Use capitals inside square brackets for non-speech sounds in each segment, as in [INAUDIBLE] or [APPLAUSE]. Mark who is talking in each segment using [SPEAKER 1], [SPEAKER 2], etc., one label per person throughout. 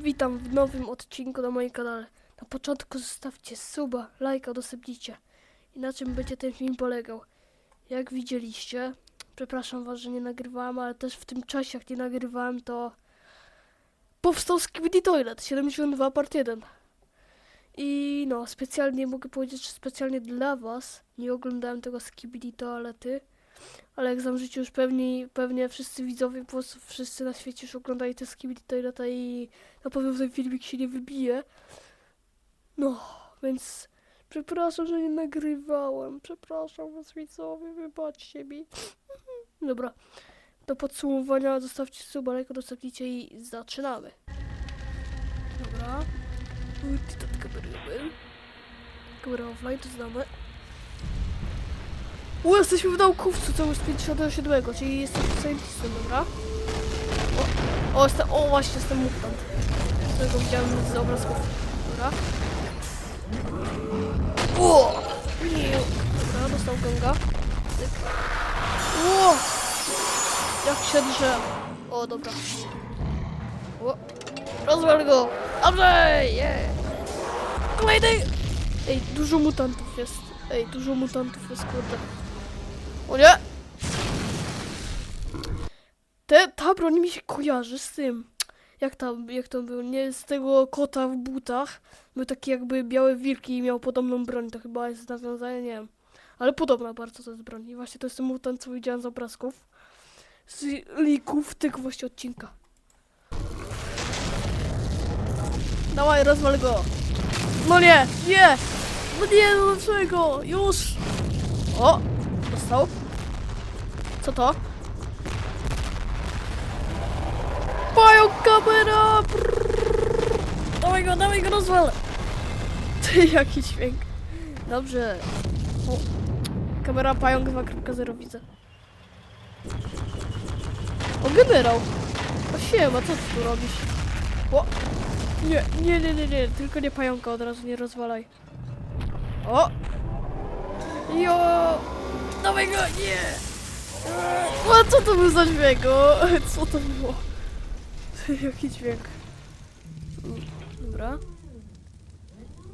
[SPEAKER 1] Witam w nowym odcinku na moim kanale. Na początku zostawcie suba, lajka, udostępnijcie. I na czym będzie ten film polegał? Jak widzieliście, przepraszam was, że nie nagrywałem, ale też w tym czasie jak nie nagrywałem, to powstał Skibidi Toilet 72 part 1. I no, specjalnie mogę powiedzieć, że specjalnie dla was nie oglądałem tego Skibidi Toalety. Ale jak znam życie już pewnie, pewnie wszyscy widzowie, po prostu wszyscy na świecie już oglądali te Skibidi Toileta i na pewno ten filmik się nie wybije. No, więc przepraszam, że nie nagrywałem. Przepraszam was widzowie, wybaczcie mi. [LAUGHS] Dobra, do podsumowania zostawcie suba, lajka, udostępnijcie i zaczynamy. Dobra. Kamery offline, to znamy. U, jesteśmy w naukowcu, co już z 57, czyli jesteśmy scientistem, dobra? O, o, jestem, o właśnie, jestem mutant. Którego widziałem z obrazków. Dobra. O! Nie. Dobra, dostał. Cyk. O! Jak się drze. O, dobra. O! Rozwal go! Dobrze! Yeah. Kolejny! Ej, dużo mutantów jest. Ej, dużo mutantów jest, kurde. O nie! Te, ta broń mi się kojarzy z tym. Jak tam, jak to był, nie? Z tego kota w butach. Był taki jakby biały wilki i miał podobną broń. To chyba jest nawiązanie, nie wiem. Ale podobna bardzo to jest broń. I właśnie to jest ten mutant, co widziałem z obrazków. Z lików tego właśnie odcinka. Dawaj, rozwal go! No nie, nie! No nie, no dlaczego? Już! O! Dostał? Co to? Pająk kamera! Brrr. Dawaj go, dawaj go, rozwal! [LAUGHS] Ty, jaki dźwięk. Dobrze. O. Kamera pająk 2.0 widzę. O, generał! O siema, co ty tu robisz? O! Nie, nie, nie, nie, nie, tylko nie pająka od razu, nie rozwalaj. O! Jo! Dawaj go! Nie! Eee, O, co to był za dźwięk? O, co to było? [LAUGHS] Jaki dźwięk? Dobra.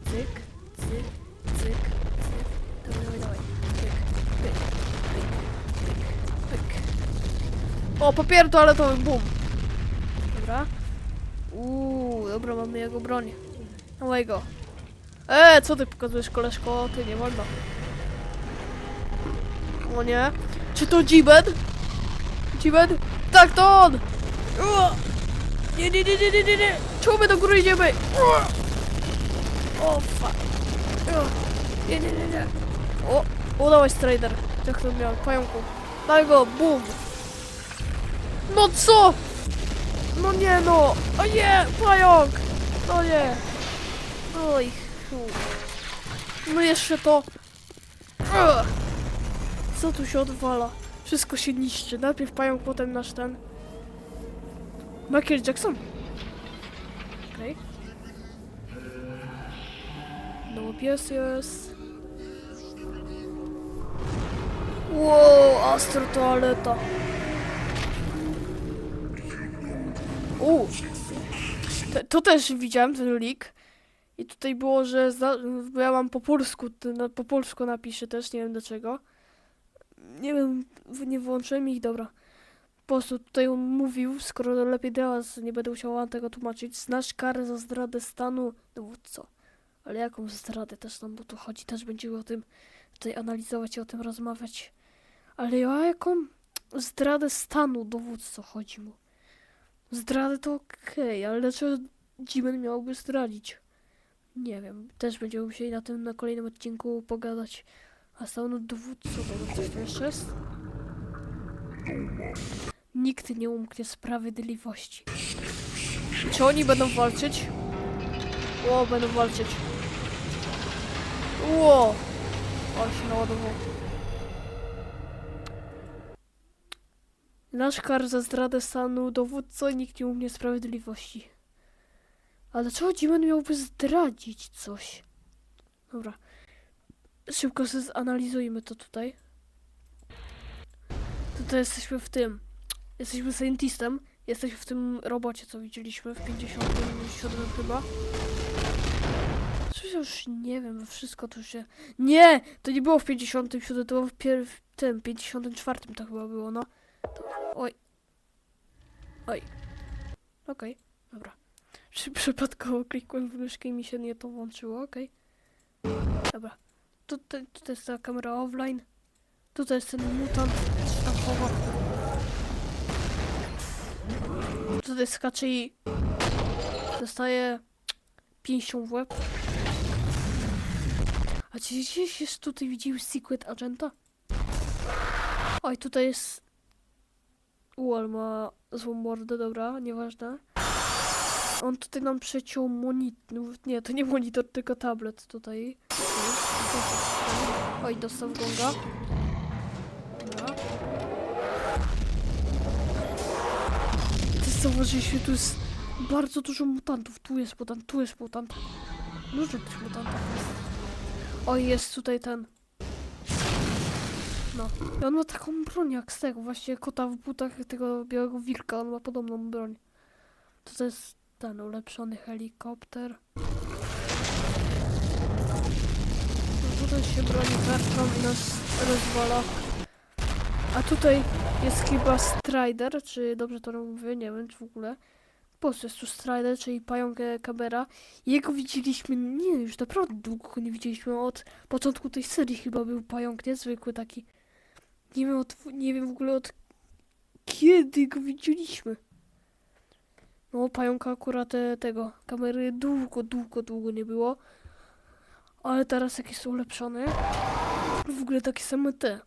[SPEAKER 1] Cyk, cyk, cyk, cyk. Dawaj, dawaj, dawaj. Cyk, pyk, pyk, pyk, pyk. O, papier toaletowy, bum. Dobra. Uuu, dobra, mamy jego broń. Dawaj go. E, co ty pokazujesz, koleżko? Ty, nie wolno. O nie. Czy to Jiben? Jiben? Tak, to on! Nie, nie, nie, nie, nie, nie, nie! Czemu my do góry idziemy? O, fuck. Nie, nie, nie, nie. O, dawaj, Strider. Jak to miał? Pająku. Daj go, bum! No co? No nie no! O nie! Pająk! No nie! Oj, chu. No jeszcze to. Co tu się odwala? Wszystko się niszczy. Najpierw pająk, potem nasz ten. Michael Jackson. Okej. No pies jest. Wow, astro toaleta. U. Te- To też widziałem ten leak. I tutaj było, że za, bo ja mam po polsku, po polsku napiszę też, nie wiem dlaczego. Nie wiem, nie włączyłem ich, dobra. Po prostu tutaj mówił, skoro lepiej teraz nie będę musiał tego tłumaczyć, znasz karę za zdradę stanu dowódco. Ale jaką zdradę też nam tu chodzi, też będziemy o tym tutaj analizować i o tym rozmawiać. Ale o jaką zdradę stanu dowódco chodzi mu? Zdradę to okej, ale dlaczego Jimen miałby zdradzić? Nie wiem, też będziemy musieli na tym na kolejnym odcinku pogadać. A dobra, coś tu jeszcze jest? Nikt nie umknie sprawiedliwości. Czy oni będą walczyć? O, będą walczyć. Ło! Ale się naładował. Nasz kar za zdradę stanu dowódco nikt nie umknie sprawiedliwości. Ale dlaczego Jimen miałby zdradzić coś? Dobra. Szybko zanalizujmy to tutaj. Tutaj jesteśmy w tym. Jesteśmy scientistem Jesteśmy w tym robocie, co widzieliśmy w 57 chyba. Coś już nie wiem, wszystko tu się... Nie! To nie było w 57, to było w, pier... w tym 54 to chyba było, no. To... Oj. Oj. Okej, dobra. Przy przypadkowo klikłem w myszkę i mi się nie to włączyło, okej. Dobra. Tutaj, tutaj jest ta kamera offline. Tutaj jest ten mutant sztafowa. Tutaj skacze i dostaje pięścią w łeb. A czy gdzieś jest tutaj widział Secret Agenta? Oj, tutaj jest... Uol ma złą mordę, dobra, nieważne. On tutaj nam przeciął monitor. Nie, to nie monitor, tylko tablet tutaj. Oj, dostał gonga. Dobra. Ty zauważyliśmy, tu jest bardzo dużo mutantów. Tu jest mutant, tu jest mutant. Dużo tych mutantów jest. Oj, jest tutaj ten. No. I on ma taką broń jak z tego, właśnie kota w butach tego białego wilka. On ma podobną broń. To to jest ten ulepszony helikopter. Tutaj się broni tarczą i nas rozwala. A tutaj jest chyba Strider, czy dobrze to mówię, nie wiem czy w ogóle. Po prostu Strider, czyli pająk Kabera. Jego widzieliśmy, nie już naprawdę długo go nie widzieliśmy. Od początku tej serii chyba był pająk niezwykły taki. Nie wiem, od, nie wiem w ogóle od kiedy go widzieliśmy. No, pająka akurat e, tego kamery długo, długo, długo nie było. Ale teraz jak jest ulepszony. W ogóle takie same te.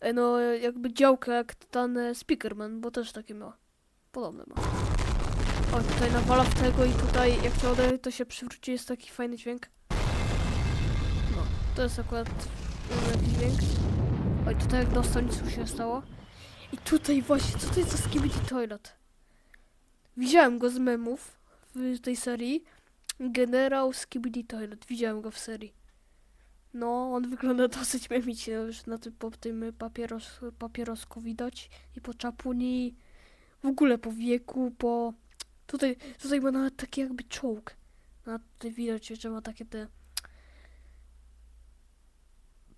[SPEAKER 1] E, No, jakby działka jak ten e, Speakerman, bo też takie ma. Podobne ma. O, tutaj nawala w tego i tutaj jak to uderzy, to się przywróci, jest taki fajny dźwięk. No, to jest akurat jakiś dźwięk. Oj, tutaj jak dostał, nic mu się stało. I tutaj właśnie, co to jest za Skibidi Toilet? Widziałem go z memów w tej serii. Generał Skibidi Toilet, widziałem go w serii. No, on wygląda [LAUGHS] dosyć memicznie, już na tym, po tym papieros, papierosku widać i po czapuni, w ogóle po wieku, po... Tutaj, tutaj ma nawet taki jakby czołg. Na tutaj widać, że ma takie te...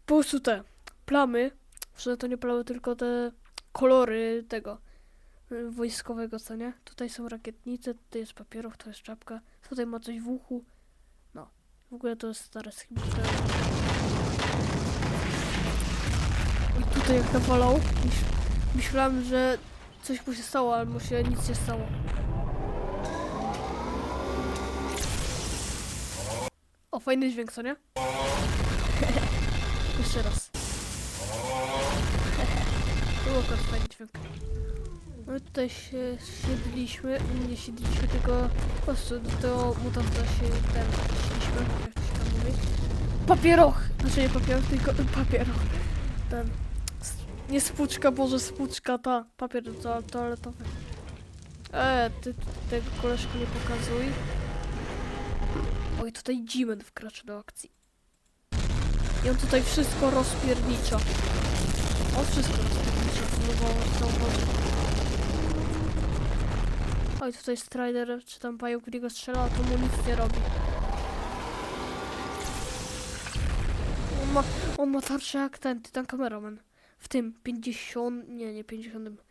[SPEAKER 1] Po prostu te plamy, że to nie plamy, tylko te kolory tego wojskowego, co nie? Tutaj są rakietnice, tutaj jest papierow, to jest czapka, tutaj ma coś w uchu. No, w ogóle to jest stare schema. I tutaj jak nawalał, myśl, myślałem, że coś mu się stało, ale mu się nic nie stało. O, fajny dźwięk, co nie? [LAUGHS] Jeszcze raz. [LAUGHS] Było akurat fajny dźwięk. I tutaj się siedliśmy, nie siedliśmy, tylko po prostu do mutanta się ten szliśmy, jak to się tam mówi. Papieroch! Znaczy nie papieroch, tylko papieroch. Ten. Nie spłuczka, boże spłuczka, ta. Papier to, toaletowy. E, ty, ty tego koleżku nie pokazuj. Oj, tutaj Jimen wkracza do akcji. I on tutaj wszystko rozpiernicza. On wszystko rozpiernicza, mogło zauważyć. Oj, tutaj Strider, czy tam pająk w niego strzela, to mu nic nie robi. On ma, on ma tarczę jak ten, Titan Cameraman. W tym 50, nie, nie 50,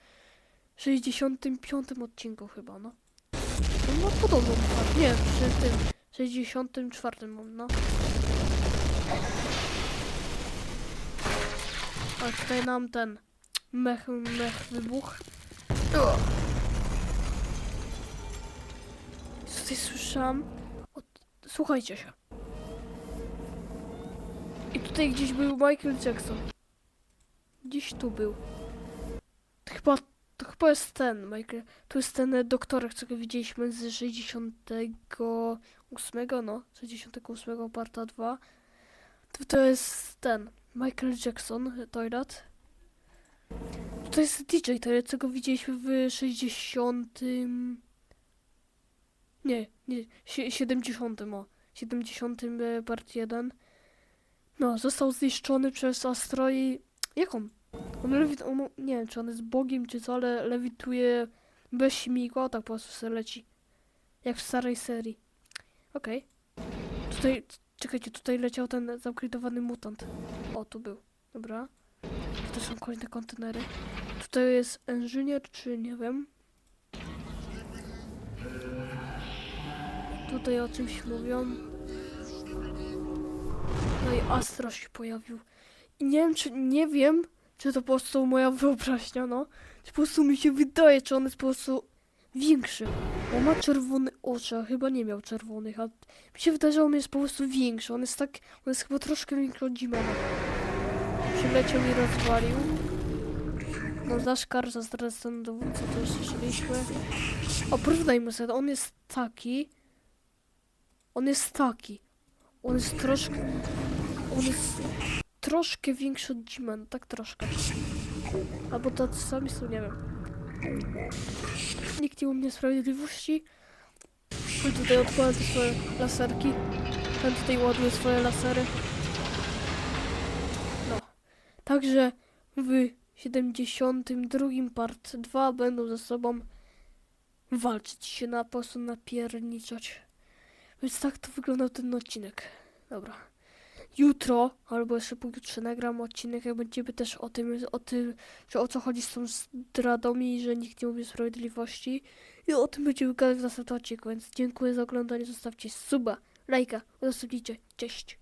[SPEAKER 1] 65 odcinku chyba, no. On ma podobną nie, przy tym 64 mam, no. A tutaj nam ten mech, mech wybuch. O. Tutaj słyszałam. Słuchajcie się. I tutaj gdzieś był Michael Jackson. Gdzieś tu był. To chyba, to chyba jest ten Michael. Tu jest ten e, doktorek, co widzieliśmy z 68, no, 68 parta 2. To, to jest ten Michael Jackson, Toilet. To jest DJ Toilet, co go widzieliśmy w 60. Nie, nie, sie- 70, o. 70 e, part 1. No, został zniszczony przez astroi. Jak on? On, lewi- on nie wiem, czy on jest bogiem, czy co, ale lewituje Bez śmigła, tak po prostu sobie leci. Jak w starej serii. Okej. Tutaj, czekajcie, tutaj leciał ten zaupgrade'owany mutant. O, tu był. Dobra. Tutaj są kolejne kontenery. Tutaj jest inżynier, czy nie wiem. Tutaj o czymś mówią. No i Astra się pojawił. I nie wiem, czy nie wiem, czy to po prostu moja wyobraźnia, no. Czy po prostu mi się wydaje, czy on jest po prostu większy. Bo ma czerwone oczy, a chyba nie miał czerwonych, a mi się wydaje, że on jest po prostu większy. On jest tak, on jest chyba troszkę większy od Jimena. Przyleciał i rozwalił. No Zaszkar, zaraz ten to już słyszeliśmy. O, porównajmy sobie, on jest taki. On jest taki. On jest troszkę... On jest troszkę większy od Jimena, tak troszkę. Albo to sami są, nie wiem. Nikt nie u mnie sprawiedliwości. I tutaj te swoje laserki. Ten tutaj ładuje swoje lasery. No. Także w 72 part 2 będą ze sobą walczyć się na po prostu napierniczać. Więc tak to wyglądał ten odcinek. Dobra. Jutro, albo jeszcze pojutrze nagram odcinek, jak będziemy też o tym, o tym, że o co chodzi z tą zdradą i że nikt nie mówi sprawiedliwości. I o tym będziemy gadać w następnym odcinku, więc dziękuję za oglądanie, zostawcie suba, lajka, udostępnijcie, cześć.